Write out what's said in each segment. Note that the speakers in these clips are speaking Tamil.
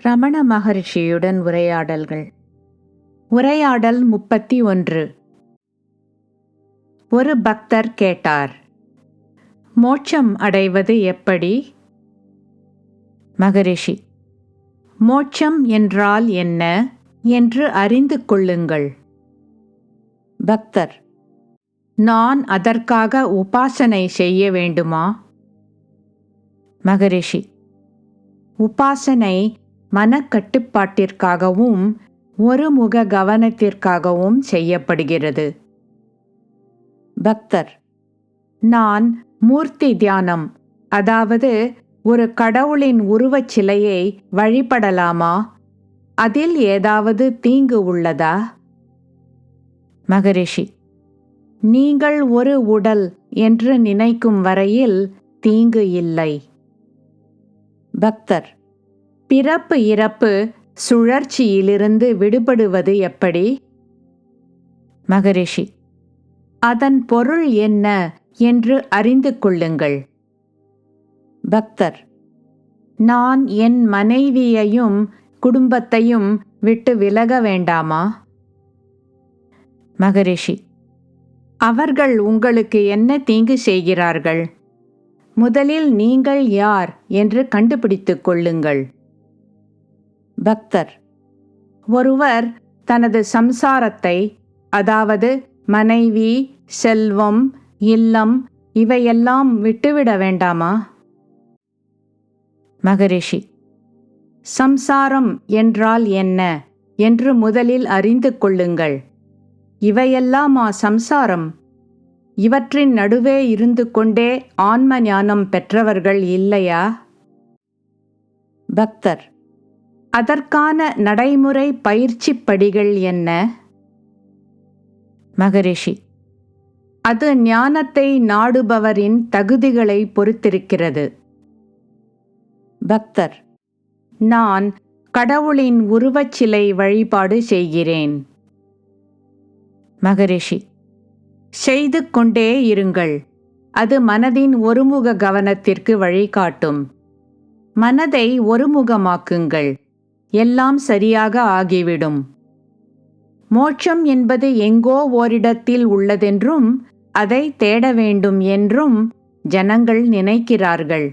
ரமண மகரிஷியுடன் உரையாடல்கள். உரையாடல் முப்பத்தி ஒன்று. ஒரு பக்தர் கேட்டார் மோட்சம் அடைவது எப்படி? மகரிஷி மோட்சம் என்றால் என்ன என்று அறிந்து கொள்ளுங்கள். பக்தர் நான் அதற்காக உபாசனை செய்ய வேண்டுமா? மகரிஷி உபாசனை மனக்கட்டுப்பாட்டிற்காகவும் ஒருமுக கவனத்திற்காகவும் செய்யப்படுகிறது. பக்தர் நான் மூர்த்தி தியானம் அதாவது ஒரு கடவுளின் உருவச் சிலையை வழிபடலாமா? அதில் ஏதாவது தீங்கு உள்ளதா? மகரிஷி நீங்கள் ஒரு உடல் என்று நினைக்கும் வரையில் தீங்கு இல்லை. பக்தர் பிறப்பு இறப்பு சுழற்சியிலிருந்து விடுபடுவது எப்படி? மகரிஷி அதன் பொருள் என்ன என்று அறிந்து கொள்ளுங்கள். பக்தர் நான் என் மனைவியையும் குடும்பத்தையும் விட்டு விலக வேண்டாமா? மகரிஷி அவர்கள் உங்களுக்கு என்ன தீங்கு செய்கிறார்கள்? முதலில் நீங்கள் யார் என்று கண்டுபிடித்துக் கொள்ளுங்கள். பக்தர். ஒருவர் தனது சம்சாரத்தை அதாவது மனைவி செல்வம் இல்லம் இவையெல்லாம் விட்டுவிட வேண்டாமா? மகரிஷி சம்சாரம் என்றால் என்ன? என்று முதலில் அறிந்து கொள்ளுங்கள். இவையெல்லாமா சம்சாரம்? இவற்றின் நடுவே இருந்து கொண்டே ஆன்ம ஞானம் பெற்றவர்கள் இல்லையா? பக்தர் அதற்கான நடைமுறை பயிற்சி படிகள் என்ன? மகரிஷி அது ஞானத்தை நாடுபவரின் தகுதிகளை பொறுத்திருக்கிறது. பக்தர் நான் கடவுளின் உருவச்சிலை வழிபாடு செய்கிறேன். மகரிஷி செய்து கொண்டே இருங்கள். அது மனதின் ஒருமுக கவனத்திற்கு வழிகாட்டும். மனதை ஒருமுகமாக்குங்கள். எல்லாம் சரியாக ஆகிவிடும். மோட்சம் என்பது எங்கோ ஓரிடத்தில் உள்ளதென்றும் அதை தேட வேண்டும் என்றும் ஜனங்கள் நினைக்கிறார்கள்.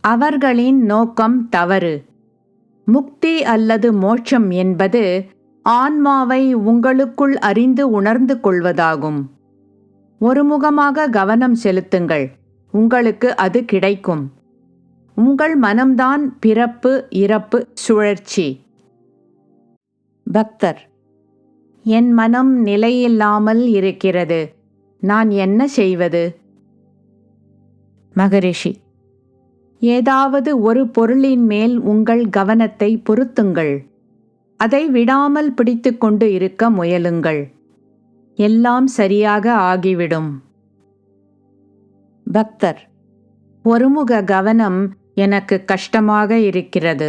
அவர்களின் நோக்கம் தவறு. முக்தி அல்லது மோட்சம் என்பது ஆன்மாவை உங்களுக்குள் அறிந்து உணர்ந்து கொள்வதாகும். ஒருமுகமாக கவனம் செலுத்துங்கள். உங்களுக்கு அது கிடைக்கும். உங்கள் மனம்தான் பிறப்பு இறப்பு சுழற்சி. பக்தர் என் மனம் நிலையில்லாமல் இருக்கிறது. நான் என்ன செய்வது? மகரிஷி ஏதாவது ஒரு பொருளின் மேல் உங்கள் கவனத்தை பொருத்துங்கள். அதை விடாமல் பிடித்து கொண்டு இருக்க முயலுங்கள். எல்லாம் சரியாக ஆகிவிடும். பக்தர் ஒருமுக கவனம் எனக்கு கஷ்டமாக இருக்கிறது.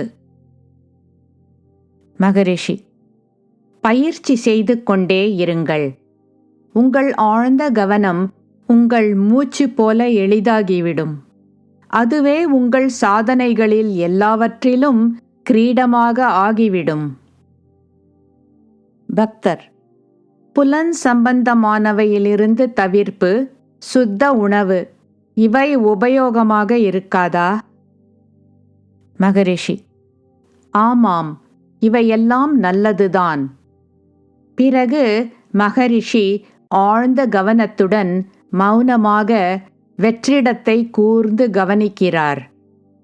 மகரிஷி பயிற்சி செய்து கொண்டே இருங்கள். உங்கள் ஆழ்ந்த கவனம் உங்கள் மூச்சு போல எளிதாகிவிடும். அதுவே உங்கள் சாதனைகளில் எல்லாவற்றிலும் கிரீடமாக ஆகிவிடும். பக்தர் புலன் சம்பந்தமானவையிலிருந்து தவிர்ப்பு சுத்த உணவு இவை உபயோகமாக இருக்காதா? மகரிஷி. ஆமாம் இவையெல்லாம் நல்லதுதான். பிறகு மகரிஷி ஆழ்ந்த கவனத்துடன் மௌனமாக வெற்றிடத்தை கூர்ந்து கவனிக்கிறார்.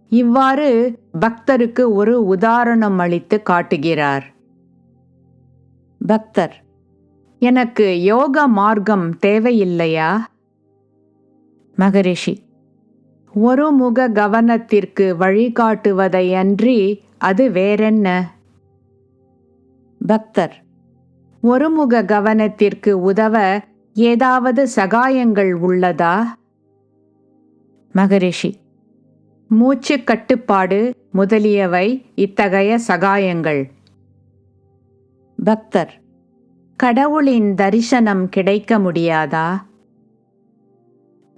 இவ்வாறு பக்தருக்கு ஒரு உதாரணம் அளித்து காட்டுகிறார். பக்தர் எனக்கு யோக மார்க்கம் தேவையில்லையா? மகரிஷி ஒரு முக கவனத்திற்கு வழிகாட்டுவதையன்றி அது வேறென்ன? பக்தர் ஒருமுக கவனத்திற்கு உதவ ஏதாவது சகாயங்கள் உள்ளதா? மகரிஷி மூச்சு கட்டுப்பாடு முதலியவை இத்தகைய சகாயங்கள். பக்தர் கடவுளின் தரிசனம் கிடைக்க முடியாதா?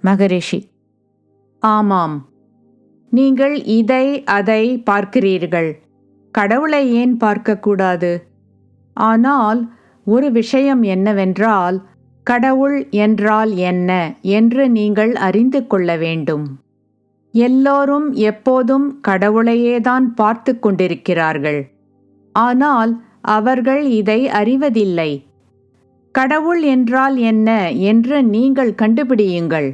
மகரிஷி ஆமாம். நீங்கள் இதை அதை பார்க்கிறீர்கள். கடவுளை ஏன் பார்க்கக்கூடாது? ஆனால் ஒரு விஷயம் என்னவென்றால் கடவுள் என்றால் என்ன என்று நீங்கள் அறிந்து கொள்ள வேண்டும். எல்லோரும் எப்போதும் கடவுளையேதான் பார்த்து கொண்டிருக்கிறார்கள். ஆனால் அவர்கள் இதை அறிவதில்லை. கடவுள் என்றால் என்ன என்று நீங்கள் கண்டுபிடியுங்கள்.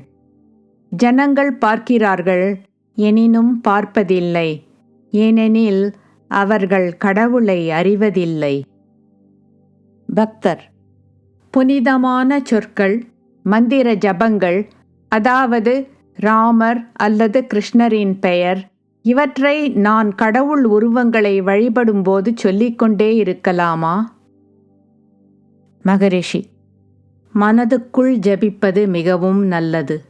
ஜனங்கள் பார்க்கிறார்கள் எனினும் பார்ப்பதில்லை. ஏனெனில் அவர்கள் கடவுளை அறிவதில்லை. பக்தர். புனிதமான சொற்கள் மந்திர ஜபங்கள் அதாவது ராமர் அல்லது கிருஷ்ணரின் பெயர் இவற்றை நான் கடவுள் உருவங்களை வழிபடும்போது சொல்லிக்கொண்டே இருக்கலாமா? மகரிஷி. மனதுக்குள் ஜபிப்பது மிகவும் நல்லது.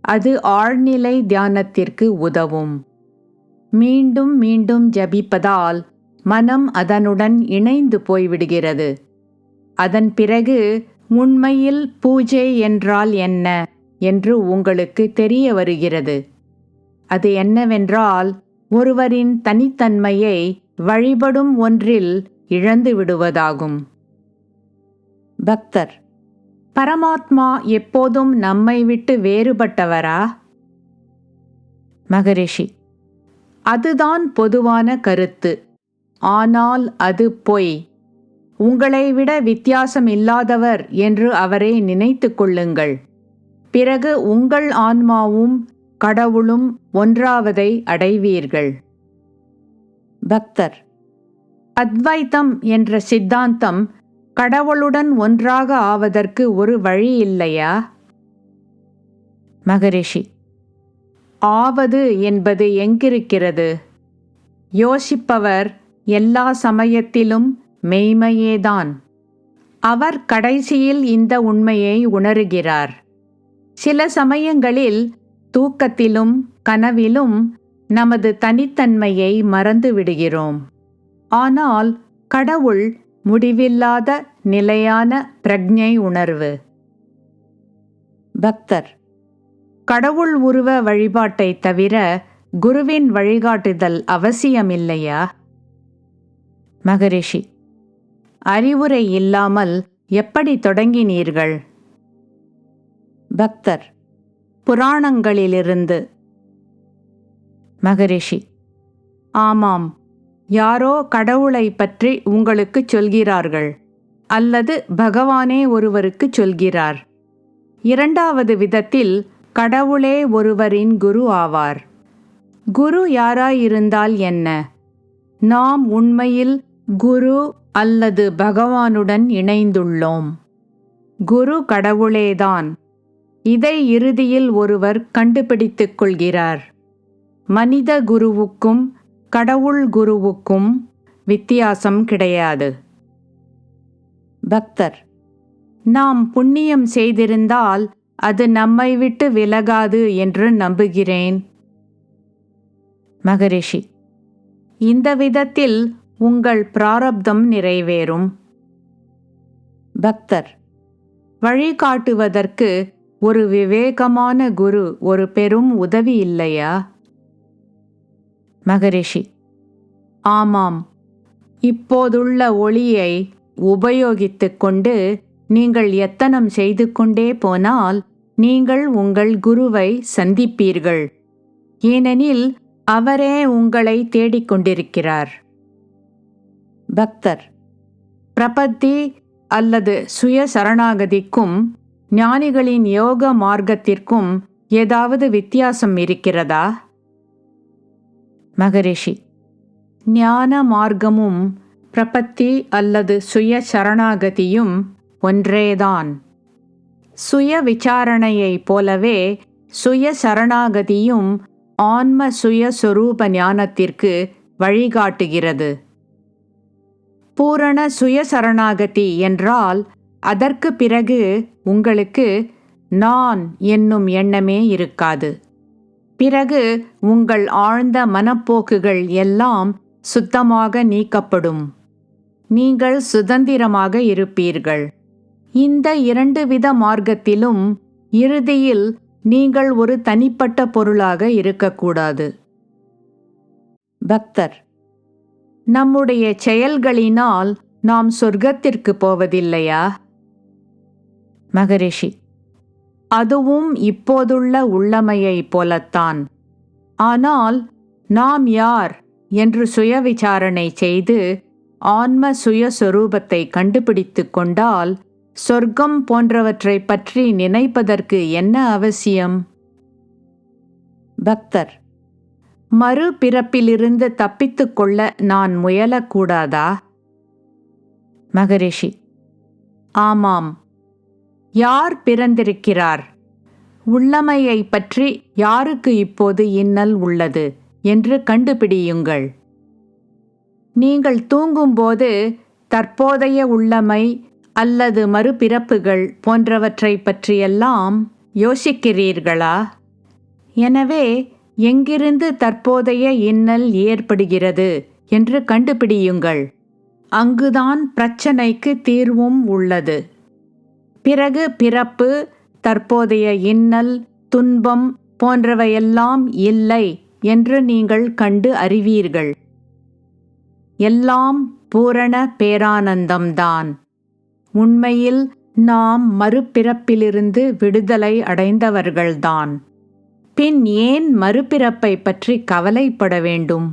அது ஆழ்நிலை தியானத்திற்கு உதவும். மீண்டும் மீண்டும் ஜபிப்பதால் மனம் அதனுடன் இணைந்து போய்விடுகிறது. அதன் பிறகு உண்மையில் பூஜை என்றால் என்ன என்று உங்களுக்கு தெரிய வருகிறது. அது என்னவென்றால் ஒருவரின் தனித்தன்மையை வழிபடும் ஒன்றில் இழந்து விடுவதாகும். பக்தர் பரமாத்மா எப்போதும் நம்மை விட்டு வேறுபட்டவரா? மகரிஷி அதுதான் பொதுவான கருத்து. ஆனால் அது பொய். உங்களை விட வித்தியாசம் இல்லாதவர் என்று அவரை நினைத்து கொள்ளுங்கள். பிறகு உங்கள் ஆன்மாவும் கடவுளும் ஒன்றாவதை அடைவீர்கள். பக்தர் அத்வைத்தம் என்ற சித்தாந்தம் கடவுளுடன் ஒன்றாக ஆவதற்கு ஒரு வழி இல்லையா? மகரிஷி ஆவது என்பது எங்கிருக்கிறது? யோசிப்பவர் எல்லா சமயத்திலும் மெய்மையேதான். அவர் கடைசியில் இந்த உண்மையை உணருகிறார். சில சமயங்களில் தூக்கத்திலும் கனவிலும் நமது தனித்தன்மையை மறந்து விடுகிறோம் ஆனால் கடவுள் முடிவில்லாத நிலையான பிரக்ஞை உணர்வு. பக்தர். கடவுள் உருவ வழிபாட்டை தவிர குருவின் வழிகாட்டுதல் அவசியமில்லையா? மகரிஷி. அறிவுரை இல்லாமல் எப்படி தொடங்கினீர்கள்? பக்தர். புராணங்களிலிருந்து. மகரிஷி. ஆமாம். யாரோ கடவுளை பற்றி உங்களுக்கு சொல்கிறார்கள் அல்லது பகவானே ஒருவருக்கு சொல்கிறார். இரண்டாவது விதத்தில் கடவுளே ஒருவரின் குரு ஆவார். குரு யாராயிருந்தால் என்ன? நாம் உண்மையில் குரு அல்லது பகவானுடன் இணைந்துள்ளோம். குரு கடவுளேதான். இதை இறுதியில் ஒருவர் கண்டுபிடித்துக் கொள்கிறார். மனித குருவுக்கும் கடவுள் குருவுக்கும் வித்தியாசம் கிடையாது. பக்தர் நாம் புண்ணியம் செய்திருந்தால் அது நம்மை விட்டு விலகாது என்று நம்புகிறேன். மகரிஷி இந்த விதத்தில் உங்கள் பிராரப்தம் நிறைவேறும். பக்தர் வழிகாட்டுவதற்கு ஒரு விவேகமான குரு ஒரு பெரும் உதவி இல்லையா? மகரிஷி. ஆமாம் இப்போதுள்ள ஒளியை உபயோகித்து கொண்டு நீங்கள் எத்தனம் செய்து கொண்டே போனால் நீங்கள் உங்கள் குருவை சந்திப்பீர்கள். ஏனெனில் அவரே உங்களை தேடிக்கொண்டிருக்கிறார் பக்தர் பிரபத்தி அல்லது சுய சரணாகதிக்கும் ஞானிகளின் யோக மார்க்கத்திற்கும் ஏதாவது வித்தியாசம் இருக்கிறதா? மகரிஷி. ஞான மார்க்கமும் பிரபத்தி அல்லது சுய சரணாகதியும் ஒன்றேதான். சுய விசாரணையைப் போலவே சுய சரணாகதியும் ஆன்ம சுய சொரூப ஞானத்திற்கு வழிகாட்டுகிறது. பூரண சுய சரணாகதி என்றால் அதற்கு பிறகு உங்களுக்கு நான் என்னும் எண்ணமே இருக்காது. பிறகு உங்கள் ஆழ்ந்த மனப்போக்குகள் எல்லாம் சுத்தமாக நீக்கப்படும். நீங்கள் சுதந்திரமாக இருப்பீர்கள். இந்த இரண்டு வித மார்க்கத்திலும் இறுதியில் நீங்கள் ஒரு தனிப்பட்ட பொருளாக இருக்கக்கூடாது. பக்தர் நம்முடைய செயல்களினால் நாம் சொர்க்கத்திற்கு போவதில்லையா? மகரிஷி அதுவும் இப்போதுள்ள உள்ளமையைப் போலத்தான். ஆனால் நாம் யார் என்று சுயவிசாரணை செய்து ஆன்ம சுயஸ்வரூபத்தை கண்டுபிடித்து கொண்டால் சொர்க்கம் போன்றவற்றைப் பற்றி நினைப்பதற்கு என்ன அவசியம்? பக்தர் மறுபிறப்பிலிருந்து தப்பித்துக் கொள்ள நான் முயலக்கூடாதா? மகரிஷி ஆமாம். யார் பிறந்திருக்கிறார்? உள்ளமையை பற்றி யாருக்கு இப்போது இன்னல் உள்ளது? என்று கண்டுபிடியுங்கள். நீங்கள் தூங்கும்போது தற்போதைய உள்ளமை அல்லது மறுபிறப்புகள் போன்றவற்றை பற்றியெல்லாம் யோசிக்கிறீர்களா? எனவே எங்கிருந்து தற்போதைய இன்னல் ஏற்படுகிறது என்று கண்டுபிடியுங்கள். அங்குதான் பிரச்சனைக்கு தீர்வும் உள்ளது. பிறகு பிறப்பு தற்போதைய இன்னல் துன்பம் போன்றவையெல்லாம் இல்லை என்று நீங்கள் கண்டு அறிவீர்கள். எல்லாம் பூரண பேரானந்தம்தான். உண்மையில் நாம் மறுபிறப்பிலிருந்து விடுதலை அடைந்தவர்கள்தான். பின் ஏன் மறுபிறப்பை பற்றி கவலைப்பட வேண்டும்?